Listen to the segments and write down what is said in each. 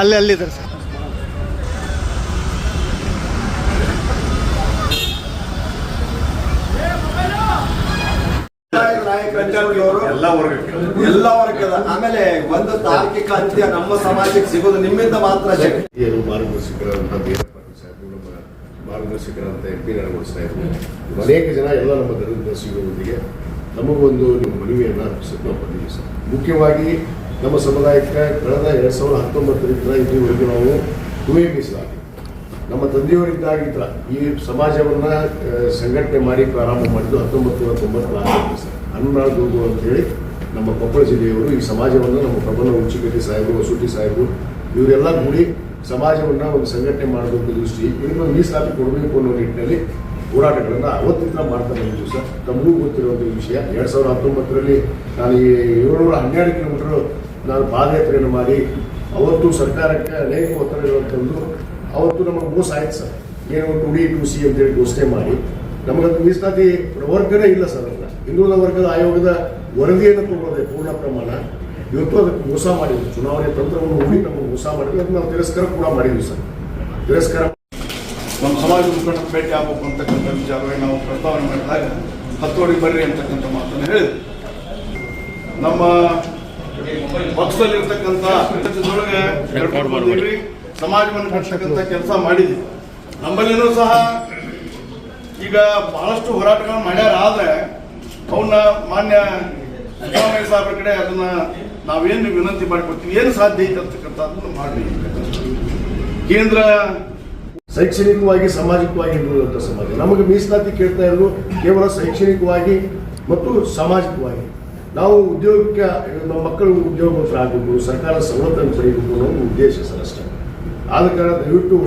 ಅಲ್ಲಿ ಅಲ್ಲಿದ್ದಾರೆ ಸರ್. ಎಲ್ಲ ವರ್ಗಕ್ಕೆ ಎಲ್ಲ ವರ್ಗದ ಆಮೇಲೆ ಒಂದು ತಾರ್ಕಿಕ ಅಂತ್ಯ ನಮ್ಮ ಸಮಾಜಕ್ಕೆ ಸಿಗೋದು ನಿಮ್ಮಿಂದ ಮಾತ್ರ ಏನು ಸಾಹೇಬರು ನಮ್ಮ ಮಾರ್ಗದರ್ಶಕರಂತ ಎಂ ಪಿ ಇದ್ರು ಅನೇಕ ಜನ ಎಲ್ಲ ನಮ್ಮ ಧರ್ಮದರ್ಶಿಗಳೊಂದಿಗೆ ನಮಗೊಂದು ನಿಮ್ಮ ಮನವಿಯನ್ನು ನಾವು ಬಂದಿದ್ದೀವಿ ಸರ್. ಮುಖ್ಯವಾಗಿ ನಮ್ಮ ಸಮುದಾಯಕ್ಕೆ ಕಳೆದ ಎರಡು ಸಾವಿರದ ಹತ್ತೊಂಬತ್ತರಿಂದ ಇಲ್ಲಿವರೆಗೂ ನಾವು ದುವೆ ಮೀಸಲಾಗಿ ನಮ್ಮ ತಂದೆಯವರಿದ್ದಾಗಿದ್ದ ಈ ಸಮಾಜವನ್ನು ಸಂಘಟನೆ ಮಾಡಿ ಪ್ರಾರಂಭ ಮಾಡಿದ್ದು ಹತ್ತೊಂಬತ್ತು ನೂರ ತೊಂಬತ್ನಾಲ್ಕು ಸರ್. ಹನ್ನೆರಡು ಗುರು ಅಂತೇಳಿ ನಮ್ಮ ಕೊಪ್ಪಳ ಜಿಲ್ಲೆಯವರು, ಈ ಸಮಾಜವನ್ನು ನಮ್ಮ ಪ್ರಬಲ ಉಚ್ಚಿಗಟ್ಟಿ ಸಾಹೇಬರು ವಸೂಟಿ ಸಾಹೇಬರು, ಇವರೆಲ್ಲ ಕೂಡಿ ಸಮಾಜವನ್ನ ಒಂದು ಸಂಘಟನೆ ಮಾಡಬೇಕು ದೃಷ್ಟಿ ಇದನ್ನು ಮೀಸಲಾತಿ ಕೊಡಬೇಕು ಅನ್ನೋ ನಿಟ್ಟಿನಲ್ಲಿ ಹೋರಾಟಗಳನ್ನು ಅವತ್ತಿಂದ ಮಾಡ್ತಾ ಬಂದಿದ್ದು ಸರ್. ತಮಗೂ ಗೊತ್ತಿರುವಂಥ ವಿಷಯ. ಎರಡು ಸಾವಿರದ ಹತ್ತೊಂಬತ್ತರಲ್ಲಿ ನಾನು ಈ ಏಳ್ನೂರ ಹನ್ನೆರಡು ಕಿಲೋಮೀಟರ್ ನಾನು ಪಾದಯಾತ್ರೆಯನ್ನು ಮಾಡಿ, ಅವತ್ತು ಸರ್ಕಾರಕ್ಕೆ ಅನೇಕ ಒತ್ತಡಗಳನ್ನು ತಂದು ಅವತ್ತು ನಮಗೆ ಮೋಸ ಆಯ್ತು ಸರ್. ಏನು ಟು ಡಿ ಟು ಸಿ ಅಂತೇಳಿ ಘೋಷಣೆ ಮಾಡಿ ನಮಗದು ಮೀಸಲಾತಿ ವರ್ಗನೇ ಇಲ್ಲ ಸರ್ ಅದನ್ನ ಹಿಂದುಳಿದ ವರ್ಗದ ಆಯೋಗದ ವರದಿಯನ್ನು ತಗೊಳ್ಳೋದೇ ಪೂರ್ಣ ಪ್ರಮಾಣ. ಇವತ್ತು ಅದಕ್ಕೆ ಮೋಸ ಮಾಡಿದ್ವಿ ಚುನಾವಣೆ ತಂತ್ರವನ್ನು ಹೂಡಿ ನಮಗೆ ಮೋಸ ಮಾಡಿದ್ರು. ಅದನ್ನು ನಾವು ತಿರಸ್ಕಾರ ಕೂಡ ಮಾಡಿದ್ವಿ ಸರ್. ತಿರಸ್ಕಾರ ನಮ್ಮ ಸಮಾಜ ಮುಖಂಡರ ಭೇಟಿ ಆಗಬೇಕು ಅಂತಕ್ಕಂಥ ವಿಚಾರವಾಗಿ ನಾವು ಪ್ರಸ್ತಾವನೆ ಮಾಡಿದಾಗ ಹತ್ತುವರೆಗೆ ಬರ್ರಿ ಅಂತಕ್ಕಂಥ ಮಾತನ್ನು ಹೇಳಿದ್ವಿ ನಮ್ಮ ಪಕ್ಷದಲ್ಲಿರ್ತಕ್ಕಂಥ ಸಮಾಜವನ್ನು ಕಟ್ತಕ್ಕಂಥ ಕೆಲಸ ಮಾಡಿದ್ವಿ. ನಮ್ಮಲ್ಲಿನೂ ಸಹ ಈಗ ಬಹಳಷ್ಟು ಹೋರಾಟಗಳನ್ನು ಮಾಡ್ಯಾರ ಆದ್ರೆ ಅವನ್ನ ಮಾನ್ಯ ಸಿದ್ದರಾಮಯ್ಯ ಸಾಹೇಬ್ರ ಕಡೆ ಅದನ್ನ ನಾವೇನು ವಿನಂತಿ ಮಾಡಿಕೊಡ್ತೀವಿ, ಏನು ಸಾಧ್ಯ ಐತೆ ಅಂತಕ್ಕಂಥದ್ದನ್ನು ಮಾಡಿ ಕೇಂದ್ರ ಶೈಕ್ಷಣಿಕವಾಗಿ, ಸಾಮಾಜಿಕವಾಗಿ ಹಿಂದುಳಿದಂಥ ಸಮಾಜ. ನಮಗೆ ಮೀಸಲಾತಿ ಕೇಳ್ತಾ ಇರೋದು ಕೇವಲ ಶೈಕ್ಷಣಿಕವಾಗಿ ಮತ್ತು ಸಾಮಾಜಿಕವಾಗಿ. ನಾವು ಉದ್ಯೋಗಕ್ಕೆ, ನಮ್ಮ ಮಕ್ಕಳು ಉದ್ಯೋಗವಂತರಾಗಬೇಕು, ಸರ್ಕಾರ ಸವಲತ್ತನ್ನು ಪಡೆಯಬೇಕು ಅನ್ನೋ ಉದ್ದೇಶ ಸರ್ ಅಷ್ಟೇ. ಆದ ಕಾರಣ ದಯವಿಟ್ಟು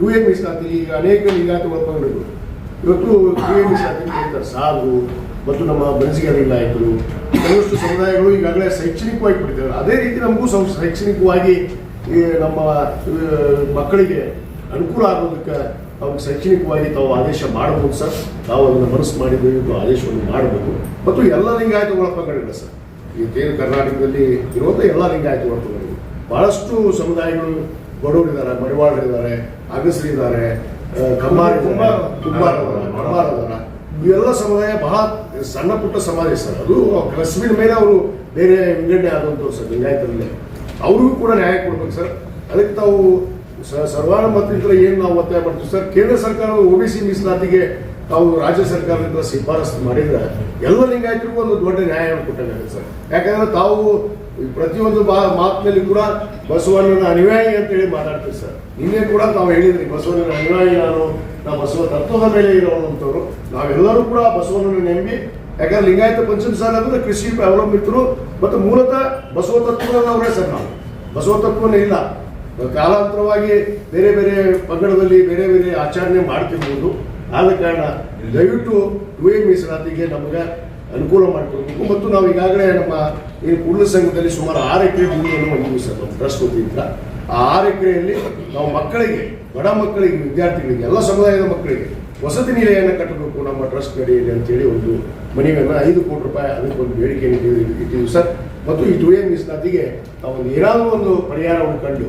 ಯು ಎ ಮೀಸಲಾತಿ, ಈಗ ಅನೇಕ ಈಗಾಗಲೇ ಒಳಪಂಗಡಗಳು ಇವತ್ತು ಯು ಎ ಮೀಸಲಾತಿ ಕೇಳ್ತಾರೆ ಸಾಧು ಮತ್ತು ನಮ್ಮ ಬನಸಿಗೆ ಲಿಂಗಾಯತರು ಕೆಲವಷ್ಟು ಸಮುದಾಯಗಳು ಈಗಾಗಲೇ ಶೈಕ್ಷಣಿಕವಾಗಿ ಪಡಿತಾರೆ ಅದೇ ರೀತಿ ನಮಗೂ ಸಂ ಶೈಕ್ಷಣಿಕವಾಗಿ ಈ ನಮ್ಮ ಮಕ್ಕಳಿಗೆ ಅನುಕೂಲ ಆಗೋದಕ್ಕೆ ಅವ್ರಿಗೆ ಶೈಕ್ಷಣಿಕವಾಗಿ ತಾವು ಆದೇಶ ಮಾಡಬಹುದು ಸರ್. ತಾವು ಅದನ್ನು ಮನಸ್ಸು ಮಾಡಿದ್ದು ಆದೇಶವನ್ನು ಮಾಡಬೇಕು ಮತ್ತು ಎಲ್ಲ ಲಿಂಗಾಯತ ಒಳಪಂಗಡಗಳು ಸರ್. ಈ ತೇರು ಕರ್ನಾಟಕದಲ್ಲಿ ಇರುವಂಥ ಎಲ್ಲ ಲಿಂಗಾಯತ ಒಳಪಂಗಡಗಳು. ಬಹಳಷ್ಟು ಸಮುದಾಯಗಳು ಬಡವರಿದ್ದಾರೆ ಮಡಿವಾಳರಿದ್ದಾರೆ ಅಗಸರಿದ್ದಾರೆ ಕಮ್ಮಾರಿದ್ದಾರೆ ತುಂಬ ತುಂಬ ಅದಾರ ಇವೆಲ್ಲ ಸಮುದಾಯ ಬಹಳ ಸಣ್ಣ ಪುಟ್ಟ ಸಮಾಜ ಸರ್. ಅದು ಕಸಬಿನ ಮೇಲೆ ಅವರು ಬೇರೆ ವಿಂಗಡಣೆ ಆದಂತ ಸರ್, ಲಿಂಗಾಯತರಲ್ಲಿ. ಅವ್ರಿಗೂ ಕೂಡ ನ್ಯಾಯ ಕೊಡ್ಬೇಕು ಸರ್. ಅದಕ್ಕೆ ತಾವು ಸರ್ವಾನುಮತದಿಂದ ಏನು ನಾವು ಒತ್ತಾಯ ಮಾಡ್ತೀವಿ ಸರ್, ಕೇಂದ್ರ ಸರ್ಕಾರವು ಒ ಬಿ ಸಿ ಮೀಸಲಾತಿಗೆ ತಾವು ರಾಜ್ಯ ಸರ್ಕಾರದಿಂದ ಶಿಫಾರಸು ಮಾಡಿದ್ರೆ ಎಲ್ಲ ಲಿಂಗಾಯತರಿಗೂ ಒಂದು ದೊಡ್ಡ ನ್ಯಾಯವನ್ನು ಕೊಟ್ಟಾಗುತ್ತೆ ಸರ್. ಯಾಕಂದ್ರೆ ತಾವು ಪ್ರತಿಯೊಂದು ಬಾ ಮಾತಿನಲ್ಲಿ ಕೂಡ ಬಸವಣ್ಣನ ಅನುಯಾಯಿ ಅಂತೇಳಿ ಮಾತಾಡ್ತೀವಿ ಸರ್. ನಿನ್ನೆ ಕೂಡ ನಾವು ಹೇಳಿದ್ರಿ, ಬಸವಣ್ಣನ ಅನುಯಾಯಿ ನಾನು ನಾವು ಬಸವ ತತ್ವದ ಮೇಲೆ ಇರೋವಂಥವ್ರು ನಾವೆಲ್ಲರೂ ಕೂಡ ಬಸವಣ್ಣನ ನೆಂಬಿ, ಯಾಕಂದ್ರೆ ಲಿಂಗಾಯತ ಪಂಚಮಸಾಲ ಅಂದ್ರೆ ಕೃಷಿ ಅವಲಂಬಿತರು, ಮತ್ತು ಮೂಲತಃ ಬಸವ ತತ್ವದವರೇ ಸರ್ ನಾವು. ಬಸವ ತತ್ವನೇ ಇಲ್ಲ. ಕಾಲಾಂತರವಾಗಿ ಬೇರೆ ಬೇರೆ ಪಂಗಡದಲ್ಲಿ ಬೇರೆ ಬೇರೆ ಆಚರಣೆ ಮಾಡ್ತಿರ್ಬೋದು. ಆದ ಕಾರಣ ದಯವಿಟ್ಟು ಟು ಎ ಮೀಸಲಾತಿಗೆ ನಮಗೆ ಅನುಕೂಲ ಮಾಡಿಕೊಡ್ಬೇಕು. ಮತ್ತು ನಾವು ಈಗಾಗಲೇ ನಮ್ಮ ಈ ಕೂಡಲ ಸಂಘದಲ್ಲಿ ಸುಮಾರು ಆರು ಎಕರೆ ಭೂಮಿಯನ್ನು ಹೊಂದಿದ್ವಿ ಸರ್ ಟ್ರಸ್ಟ್ ವತಿಯಿಂದ ಆ ಆರು ಎಕರೆಯಲ್ಲಿ ನಾವು ಮಕ್ಕಳಿಗೆ, ಬಡ ಮಕ್ಕಳಿಗೆ, ವಿದ್ಯಾರ್ಥಿಗಳಿಗೆ, ಎಲ್ಲ ಸಮುದಾಯದ ಮಕ್ಕಳಿಗೆ ವಸತಿ ನಿಲಯವನ್ನು ಕಟ್ಟಬೇಕು ನಮ್ಮ ಟ್ರಸ್ಟ್ ಅಡಿಯಲ್ಲಿ ಅಂತೇಳಿ ಒಂದು ಮನವಿಯನ್ನು ಐದು ಕೋಟಿ ರೂಪಾಯಿ ಅದಕ್ಕೆ ಒಂದು ಬೇಡಿಕೆಯನ್ನು ಇಟ್ಟಿದ್ದೀವಿ ಸರ್. ಮತ್ತು ಈ ಟು ಎ ಮೀಸಲಾತಿಗೆ ಒಂದು ಏನಾದರೂ ಒಂದು ಪರಿಹಾರವನ್ನು ಕಂಡು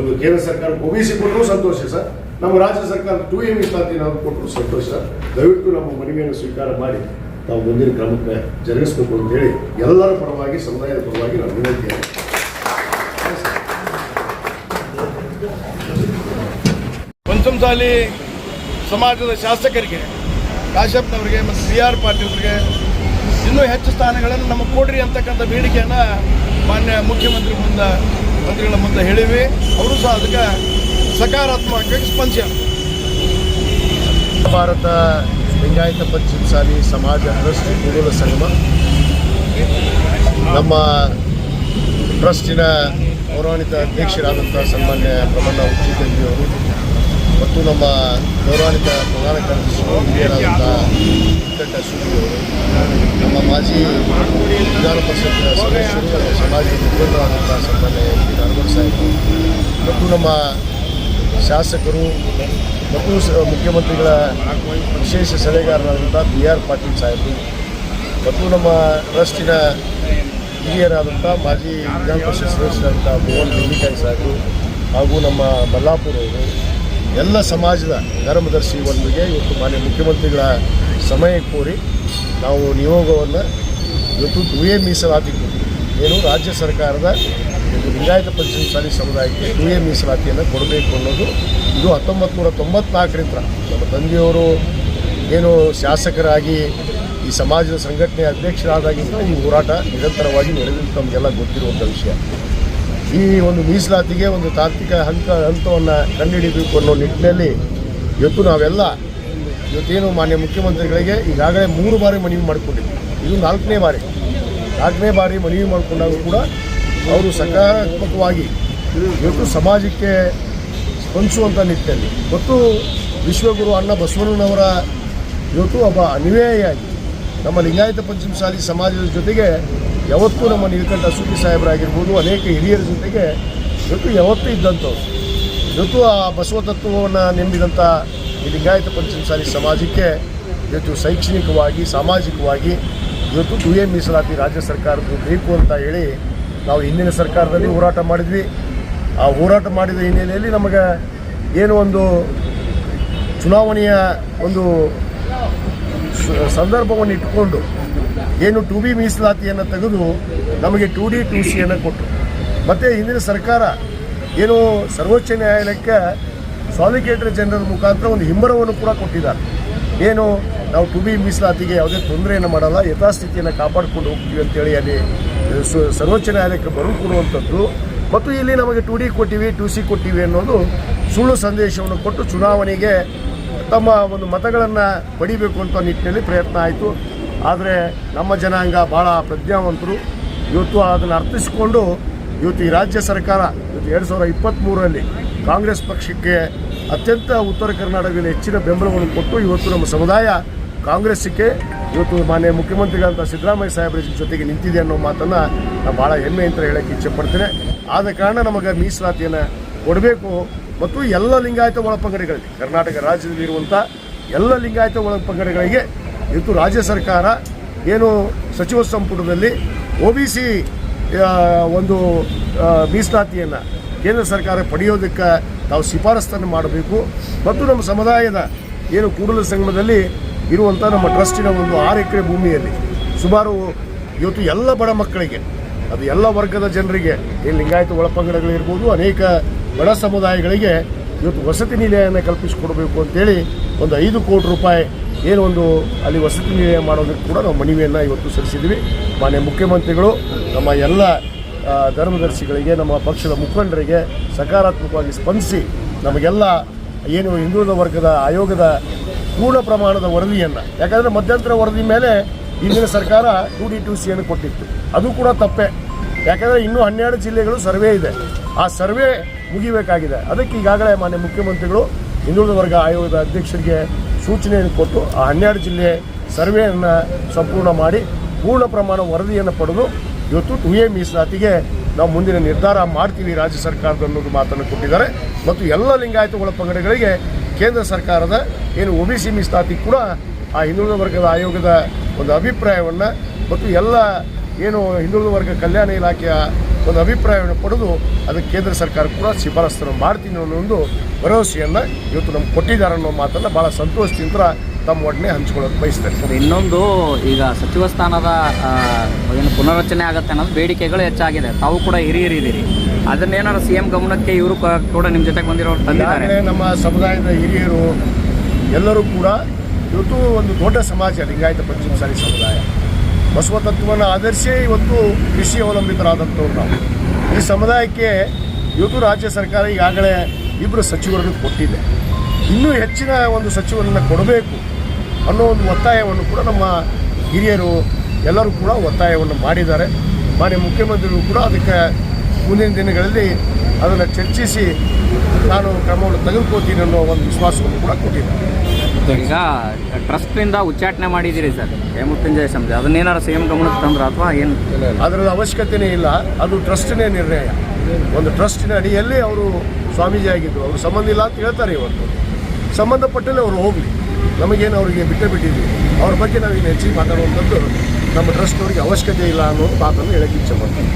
ಒಂದು ಕೇಂದ್ರ ಸರ್ಕಾರ ಒಬಿಸಿ ಕೊಟ್ಟರು ಸಂತೋಷ ಸರ್. ನಮ್ಮ ರಾಜ್ಯ ಸರ್ಕಾರ ಟು ಎ ಮೀಸಲಾತಿ ನಾವು ಕೊಟ್ಟರು ಸಂತೋಷ ದಯವಿಟ್ಟು ನಮ್ಮ ಮನವಿಯನ್ನು ಸ್ವೀಕಾರ ಮಾಡಿ. ನಾವು ಮುಂದಿನ ಕ್ರಮಕ್ಕೆ ಜರುಗಿಸಬೇಕು ಅಂತ ಹೇಳಿ ಎಲ್ಲರ ಪರವಾಗಿ ಸಮುದಾಯದ ಪರವಾಗಿ ನಾನು ವಿನಂತಿಯನ್ನು ಪಂಚಮಸಾಲಿ ಸಮಾಜದ ಶಾಸಕರಿಗೆ ಕಾಶ್ಯಪ್ನವರಿಗೆ ಮತ್ತು ಸಿ ಆರ್ ಪಾಟೀಲ್ರಿಗೆ ಇನ್ನೂ ಹೆಚ್ಚು ಸ್ಥಾನಗಳನ್ನು ನಮಗೆ ಕೊಡ್ರಿ ಅಂತಕ್ಕಂಥ ಬೇಡಿಕೆಯನ್ನು ಮಾನ್ಯ ಮುಖ್ಯಮಂತ್ರಿ ಮುಂದೆ ಮಂತ್ರಿಗಳ ಮುಂದೆ ಹೇಳಿವಿ ಅವರು ಸಹ ಅದಕ್ಕೆ ಸಕಾರಾತ್ಮಕವಾಗಿ ಸ್ಪಂದಿಸ ಭಾರತ ಲಿಂಗಾಯತ ಪಂಚಮಸಾಲಿ ಸಮಾಜ ಟ್ರಸ್ಟ್ ಗುರುಗಳ ಸಂಗಮ. ನಮ್ಮ ಟ್ರಸ್ಟಿನ ಗೌರವಾನ್ವಿತ ಅಧ್ಯಕ್ಷರಾದಂಥ ಸನ್ಮಾನ್ಯ ಪ್ರಮಣ್ಣ ಉಚ್ಚಿತಂಜಿಯವರು ಮತ್ತು ನಮ್ಮ ಗೌರವಾನ್ವಿತ ಪ್ರಧಾನ ಕಾರ್ಯದರ್ಶಿಗಳು, ಹಿರಿಯರಾದಂಥ ವೆಂಕಟ ಸುಬ್ಬಿಯವರು ನಮ್ಮ ಮಾಜಿ ವಿಧಾನ ಪರಿಷತ್ ಸದಸ್ಯರು ಸಮಾಜದ ಮುಖಂಡರಾದಂಥ ಸನ್ಮಾನ್ಯ ನಾರಾಯಣ ಸಾಹೇಬರು ಮತ್ತು ನಮ್ಮ ಶಾಸಕರು ಮತ್ತು ಮುಖ್ಯಮಂತ್ರಿಗಳ ವಿಶೇಷ ಸಲಹೆಗಾರರಾದಂಥ ಬಿ ಆರ್ ಪಾಟೀಲ್ ಸಾಹೇಬರು, ಮತ್ತು ನಮ್ಮ ಟ್ರಸ್ಟಿನ ಹಿರಿಯರಾದಂಥ ಮಾಜಿ ವಿಧಾನ ಪರಿಷತ್ ಸದಸ್ಯರಾದಂಥ ಮೋಹನ್ ಬೆಳ್ಳಿಕಾಯಿ ಸಾಹೇಬರು ಹಾಗೂ ನಮ್ಮ ಬಲ್ಲಾಪುರವರು ಎಲ್ಲ ಸಮಾಜದ ಧರ್ಮದರ್ಶಿ ಒಂದಿಗೆ ಇವತ್ತು ಮಾನ್ಯ ಮುಖ್ಯಮಂತ್ರಿಗಳ ಸಮಯ ಕೋರಿ ನಾವು ನಿಯೋಗವನ್ನು ಇವತ್ತು ದುವೇ ಮೀಸಲಾತಿ ಏನು ರಾಜ್ಯ ಸರ್ಕಾರದ ಲಿಂಗಾಯತ ಪಂಚಮಸಾಲಿ ಸಮುದಾಯಕ್ಕೆ ದುವೇ ಮೀಸಲಾತಿಯನ್ನು ಕೊಡಬೇಕು ಅನ್ನೋದು ಇದು ಹತ್ತೊಂಬತ್ತು ನೂರ ತೊಂಬತ್ನಾಲ್ಕರಿಂದ ನಮ್ಮ ತಂದೆಯವರು ಏನು ಶಾಸಕರಾಗಿ ಈ ಸಮಾಜದ ಸಂಘಟನೆ ಅಧ್ಯಕ್ಷರಾದಾಗಿಂದ ಈ ಹೋರಾಟ ನಿರಂತರವಾಗಿ ನಡೆದಿದ್ದು ನಮಗೆಲ್ಲ ಗೊತ್ತಿರುವಂಥ ವಿಷಯ. ಈ ಒಂದು ಮೀಸಲಾತಿಗೆ ಒಂದು ತಾತ್ವಿಕ ಹಂತ, ಹಂತವನ್ನು ಕಂಡುಹಿಡಿಯಬೇಕು ಅನ್ನೋ ನಿಟ್ಟಿನಲ್ಲಿ ಇವತ್ತು ನಾವೆಲ್ಲ ಇವತ್ತೇನು ಮಾನ್ಯ ಮುಖ್ಯಮಂತ್ರಿಗಳಿಗೆ ಈಗಾಗಲೇ ಮೂರು ಬಾರಿ ಮನವಿ ಮಾಡಿಕೊಂಡಿದ್ವಿ. ಇದು ನಾಲ್ಕನೇ ಬಾರಿ. ನಾಲ್ಕನೇ ಬಾರಿ ಮನವಿ ಮಾಡಿಕೊಂಡಾಗ ಕೂಡ ಅವರು ಸಕಾರಾತ್ಮಕವಾಗಿ ಇವತ್ತು ಸಮಾಜಕ್ಕೆ ಸ್ಪಂದಿಸುವಂಥ ನಿಟ್ಟಿನಲ್ಲಿ. ಮತ್ತು ವಿಶ್ವಗುರು ಅಣ್ಣ ಬಸವಣ್ಣನವರ ಇವತ್ತು ಒಬ್ಬ ಅನ್ವಯಾಗಿ ನಮ್ಮ ಲಿಂಗಾಯತ ಪಂಚಮಸಾಲಿ ಸಮಾಜದ ಜೊತೆಗೆ ಯಾವತ್ತೂ ನಮ್ಮ ನೀಲಕಂಠ ಸುಖಿ ಸಾಹೇಬರಾಗಿರ್ಬೋದು, ಅನೇಕ ಹಿರಿಯರ ಜೊತೆಗೆ ಇವತ್ತು ಯಾವತ್ತೂ ಇದ್ದಂಥವ್ರು. ಇವತ್ತು ಆ ಬಸವ ತತ್ವವನ್ನು ನೆಮ್ಮಿದಂಥ ಈ ಲಿಂಗಾಯತ ಪಂಚಮಸಾಲಿ ಸಮಾಜಕ್ಕೆ ಇವತ್ತು ಶೈಕ್ಷಣಿಕವಾಗಿ, ಸಾಮಾಜಿಕವಾಗಿ ಇವತ್ತು ದುಯೇ ಮೀಸಲಾತಿ ರಾಜ್ಯ ಸರ್ಕಾರದ್ದು ಬೇಕು ಅಂತ ಹೇಳಿ ನಾವು ಹಿಂದಿನ ಸರ್ಕಾರದಲ್ಲಿ ಹೋರಾಟ ಮಾಡಿದ್ವಿ. ಆ ಹೋರಾಟ ಮಾಡಿದ ಹಿನ್ನೆಲೆಯಲ್ಲಿ ನಮಗೆ ಏನು ಒಂದು ಚುನಾವಣೆಯ ಒಂದು ಸಂದರ್ಭವನ್ನು ಇಟ್ಟುಕೊಂಡು ಏನು ಟು ಬಿ ಮೀಸಲಾತಿಯನ್ನು ತೆಗೆದು ನಮಗೆ ಟು ಡಿ, ಟು ಸಿಯನ್ನು ಕೊಟ್ಟರು. ಮತ್ತು ಹಿಂದಿನ ಸರ್ಕಾರ ಏನು ಸರ್ವೋಚ್ಚ ನ್ಯಾಯಾಲಯಕ್ಕೆ ಸಾಲಿಕೇಟರ್ ಜನರಲ್ ಮುಖಾಂತರ ಒಂದು ಹಿಂಬರವನ್ನು ಕೂಡ ಕೊಟ್ಟಿದ್ದಾರೆ. ಏನು ನಾವು ಟು ಬಿ ಮೀಸಲಾತಿಗೆ ಯಾವುದೇ ತೊಂದರೆಯನ್ನು ಮಾಡಲ್ಲ, ಯಥಾಸ್ಥಿತಿಯನ್ನು ಕಾಪಾಡಿಕೊಂಡು ಹೋಗ್ತೀವಿ ಅಂತೇಳಿ ಅಲ್ಲಿ ಸರ್ವೋಚ್ಚ ನ್ಯಾಯಾಲಯಕ್ಕೆ ಬರೆದು ಕೊಡುವಂಥದ್ದು. ಮತ್ತು ಇಲ್ಲಿ ನಮಗೆ ಟು ಡಿ ಕೊಟ್ಟಿವಿ ಟು ಸಿ ಕೊಟ್ಟಿವಿ ಅನ್ನೋದು ಸುಳ್ಳು ಸಂದೇಶವನ್ನು ಕೊಟ್ಟು ಚುನಾವಣೆಗೆ ತಮ್ಮ ಒಂದು ಮತಗಳನ್ನು ಪಡಿಬೇಕು ಅಂತ ನಿಟ್ಟಿನಲ್ಲಿ ಪ್ರಯತ್ನ ಆಯಿತು. ಆದರೆ ನಮ್ಮ ಜನಾಂಗ ಭಾಳ ಪ್ರಜ್ಞಾವಂತರು. ಇವತ್ತು ಅದನ್ನು ಅರ್ಥಿಸಿಕೊಂಡು ಇವತ್ತು ಈ ರಾಜ್ಯ ಸರ್ಕಾರ ಇವತ್ತು ಎರಡು ಸಾವಿರದ ಇಪ್ಪತ್ತ್ಮೂರರಲ್ಲಿ ಕಾಂಗ್ರೆಸ್ ಪಕ್ಷಕ್ಕೆ ಅತ್ಯಂತ ಉತ್ತರ ಕರ್ನಾಟಕದಲ್ಲಿ ಹೆಚ್ಚಿನ ಬೆಂಬಲವನ್ನು ಕೊಟ್ಟು ಇವತ್ತು ನಮ್ಮ ಸಮುದಾಯ ಕಾಂಗ್ರೆಸ್ಸಿಗೆ ಇವತ್ತು ಮಾನ್ಯ ಮುಖ್ಯಮಂತ್ರಿಗಳಂತ ಸಿದ್ದರಾಮಯ್ಯ ಸಾಹೇಬರ ಜೊತೆಗೆ ನಿಂತಿದೆ ಅನ್ನೋ ಮಾತನ್ನು ನಾನು ಭಾಳ ಹೆಮ್ಮೆ ಅಂತ ಹೇಳಕ್ಕೆ ಇಚ್ಛೆಪಡ್ತೇನೆ ಆದ ಕಾರಣ ನಮಗೆ ಮೀಸಲಾತಿಯನ್ನು ಕೊಡಬೇಕು. ಮತ್ತು ಎಲ್ಲ ಲಿಂಗಾಯತ ಒಳಪಂಗಡಗಳಿಗೆ, ಕರ್ನಾಟಕ ರಾಜ್ಯದಲ್ಲಿರುವಂಥ ಎಲ್ಲ ಲಿಂಗಾಯತ ಒಳಪಂಗಡಗಳಿಗೆ ಇವತ್ತು ರಾಜ್ಯ ಸರ್ಕಾರ ಏನು ಸಚಿವ ಸಂಪುಟದಲ್ಲಿ ಒ ಬಿ ಸಿ ಒಂದು ಮೀಸಲಾತಿಯನ್ನು ಕೇಂದ್ರ ಸರ್ಕಾರ ಪಡೆಯೋದಕ್ಕೆ ನಾವು ಶಿಫಾರಸ್ತನ್ನು ಮಾಡಬೇಕು. ಮತ್ತು ನಮ್ಮ ಸಮುದಾಯದ ಏನು ಕೂಡಲ ಸಂಗಮದಲ್ಲಿ ಇರುವಂಥ ನಮ್ಮ ಟ್ರಸ್ಟಿನ ಒಂದು ಆರು ಎಕರೆ ಭೂಮಿಯಲ್ಲಿ ಸುಮಾರು ಇವತ್ತು ಎಲ್ಲ ಬಡ ಮಕ್ಕಳಿಗೆ ಅದು ಎಲ್ಲ ವರ್ಗದ ಜನರಿಗೆ, ಈ ಲಿಂಗಾಯತ ಒಳಪಂಗಡಗಳಿರ್ಬೋದು ಅನೇಕ ಬಡ ಸಮುದಾಯಗಳಿಗೆ ಇವತ್ತು ವಸತಿ ನಿಲಯವನ್ನು ಕಲ್ಪಿಸಿಕೊಡಬೇಕು ಅಂತೇಳಿ ಒಂದು ಐದು ಕೋಟಿ ರೂಪಾಯಿ ಏನು ಒಂದು ಅಲ್ಲಿ ವಸತಿ ನಿಲಯ ಮಾಡೋದಕ್ಕೆ ಕೂಡ ನಾವು ಮನವಿಯನ್ನು ಇವತ್ತು ಸಲ್ಲಿಸಿದ್ದೀವಿ. ಮಾನ್ಯ ಮುಖ್ಯಮಂತ್ರಿಗಳು, ನಮ್ಮ ಎಲ್ಲ ಧರ್ಮದರ್ಶಿಗಳಿಗೆ, ನಮ್ಮ ಪಕ್ಷದ ಮುಖಂಡರಿಗೆ ಸಕಾರಾತ್ಮಕವಾಗಿ ಸ್ಪಂದಿಸಿ ನಮಗೆಲ್ಲ ಏನು ಹಿಂದುಳಿದ ವರ್ಗದ ಆಯೋಗದ ಪೂರ್ಣ ಪ್ರಮಾಣದ ವರದಿಯನ್ನು, ಯಾಕಂದರೆ ಮಧ್ಯಂತರ ವರದಿ ಮೇಲೆ ಇಂದಿನ ಸರ್ಕಾರ ಟು ಡಿ ಟು ಸಿಯನ್ನು ಕೊಟ್ಟಿತ್ತು. ಅದು ಕೂಡ ತಪ್ಪೆ. ಯಾಕಂದರೆ ಇನ್ನೂ ಹನ್ನೆರಡು ಜಿಲ್ಲೆಗಳು ಸರ್ವೆ ಇದೆ. ಆ ಸರ್ವೆ ಮುಗಿಬೇಕಾಗಿದೆ. ಅದಕ್ಕೆ ಈಗಾಗಲೇ ಮಾನ್ಯ ಮುಖ್ಯಮಂತ್ರಿಗಳು ಹಿಂದುಳಿದ ವರ್ಗ ಆಯೋಗದ ಅಧ್ಯಕ್ಷರಿಗೆ ಸೂಚನೆಯನ್ನು ಕೊಟ್ಟು ಆ ಹನ್ನೆರಡು ಜಿಲ್ಲೆ ಸರ್ವೆಯನ್ನು ಸಂಪೂರ್ಣ ಮಾಡಿ ಪೂರ್ಣ ಪ್ರಮಾಣ ವರದಿಯನ್ನು ಪಡೆದು ಇವತ್ತು ಟು ಎ ಮೀಸಲಾತಿಗೆ ನಾವು ಮುಂದಿನ ನಿರ್ಧಾರ ಮಾಡ್ತೀವಿ ರಾಜ್ಯ ಸರ್ಕಾರದ ಅನ್ನೋದು ಮಾತನ್ನು ಕೊಟ್ಟಿದ್ದಾರೆ. ಮತ್ತು ಎಲ್ಲ ಲಿಂಗಾಯತ ಒಳಪಂಗಡಗಳಿಗೆ ಕೇಂದ್ರ ಸರ್ಕಾರದ ಏನು ಒ ಬಿ ಸಿ ಮೀಸಲಾತಿ ಕೂಡ ಆ ಹಿಂದುಳಿದ ವರ್ಗದ ಆಯೋಗದ ಒಂದು ಅಭಿಪ್ರಾಯವನ್ನು ಮತ್ತು ಎಲ್ಲ ಏನು ಹಿಂದುಳಿದ ವರ್ಗ ಕಲ್ಯಾಣ ಇಲಾಖೆಯ ಒಂದು ಅಭಿಪ್ರಾಯವನ್ನು ಪಡೆದು ಅದಕ್ಕೆ ಕೇಂದ್ರ ಸರ್ಕಾರ ಕೂಡ ಶಿಫಾರಸ್ತನ್ನು ಮಾಡ್ತೀನಿ ಅನ್ನೋ ಒಂದು ಭರವಸೆಯನ್ನು ಇವತ್ತು ನಮ್ಗೆ ಕೊಟ್ಟಿದ್ದಾರೆ ಅನ್ನೋ ಮಾತನ್ನು ಭಾಳ ಸಂತೋಷದಿಂದ ತಮ್ಮ ಒಡನೆ ಹಂಚ್ಕೊಳ್ಳೋಕೆ ಬಯಸ್ತಾರೆ ಸರ್ ಇನ್ನೊಂದು ಈಗ ಸಚಿವ ಸ್ಥಾನದ ಏನು ಪುನರ್ರಚನೆ ಆಗುತ್ತೆ ಅನ್ನೋದು ಬೇಡಿಕೆಗಳು ಹೆಚ್ಚಾಗಿದೆ. ತಾವು ಕೂಡ ಹಿರಿಯರಿದ್ದೀರಿ ಅದನ್ನೇನಾರು ಸಿ ಎಂ ಗಮನಕ್ಕೆ ಇವರು ಕೂಡ ನಿಮ್ಮ ಜೊತೆಗೆ ಬಂದಿರೋರು ತಂದಿದ್ದಾರೆ. ನಮ್ಮ ಸಮುದಾಯದ ಹಿರಿಯರು ಎಲ್ಲರೂ ಕೂಡ ಇವತ್ತು ಒಂದು ದೊಡ್ಡ ಸಮಾಜ, ಲಿಂಗಾಯತ ಪಂಚಮಸಾಲಿ ಸಮುದಾಯ. ಬಸವ ತತ್ವವನ್ನು ಆಧರಿಸಿ ಇವತ್ತು ಕೃಷಿ ಅವಲಂಬಿತರಾದಂಥವ್ರು ನಾವು. ಈ ಸಮುದಾಯಕ್ಕೆ ಇವತ್ತು ರಾಜ್ಯ ಸರ್ಕಾರ ಈಗಾಗಲೇ ಇಬ್ಬರು ಸಚಿವರನ್ನು ಕೊಟ್ಟಿದೆ. ಇನ್ನೂ ಹೆಚ್ಚಿನ ಒಂದು ಸಚಿವರನ್ನು ಕೊಡಬೇಕು ಅನ್ನೋ ಒಂದು ಒತ್ತಾಯವನ್ನು ಕೂಡ ನಮ್ಮ ಹಿರಿಯರು ಎಲ್ಲರೂ ಕೂಡ ಒತ್ತಾಯವನ್ನು ಮಾಡಿದ್ದಾರೆ. ಮಾನ್ಯ ಮುಖ್ಯಮಂತ್ರಿಗಳು ಕೂಡ ಅದಕ್ಕೆ ಮುಂದಿನ ದಿನಗಳಲ್ಲಿ ಅದನ್ನು ಚರ್ಚಿಸಿ ನಾನು ಕ್ರಮವನ್ನು ತೆಗೆದುಕೊಳ್ತೀನಿ ಅನ್ನೋ ಒಂದು ವಿಶ್ವಾಸವನ್ನು ಕೂಡ ಕೊಟ್ಟಿದ್ದಾರೆ. ಈಗ ಟ್ರಸ್ಟ್ನಿಂದ ಉಚ್ಚಾಟನೆ ಮಾಡಿದ್ದೀರಿ ಸರ್. ಹೇಮುತ್ತಂಜಯ ಸಮಿತಿ ಅದನ್ನೇನಾರು ಸಿ ಎಂ ಗಮನಕ್ಕೆ ತಂದ್ರ ಅಥವಾ ಏನು? ಅದರ ಅವಶ್ಯಕತೆನೇ ಇಲ್ಲ. ಅದು ಟ್ರಸ್ಟ್ನೇ ನಿರ್ಣಯ. ಒಂದು ಟ್ರಸ್ಟಿನ ಅಡಿಯಲ್ಲಿ ಅವರು ಸ್ವಾಮೀಜಿ ಆಗಿದ್ದರು ಅವ್ರು ಸಂಬಂಧ ಇಲ್ಲ ಅಂತ ಹೇಳ್ತಾರೆ ಇವತ್ತು. ಸಂಬಂಧಪಟ್ಟಲ್ಲಿ ಅವರು ಹೋಗಲಿ. ನಮಗೇನು ಅವರಿಗೆ ಬಿಟ್ಟೇ ಬಿಟ್ಟಿದ್ವಿ ಅವ್ರ ಬಗ್ಗೆ ನಾವು ಈಗ ಹೆಚ್ಚಿಗೆ ಮಾತಾಡುವಂಥದ್ದು ನಮ್ಮ ಟ್ರಸ್ಟ್ನವ್ರಿಗೆ ಅವಶ್ಯಕತೆ ಇಲ್ಲ ಅನ್ನೋದು ಮಾತನ್ನು ಹೇಳಕ್ಕೆ ಇಚ್ಛೆ ಪಡ್ತೀನಿ.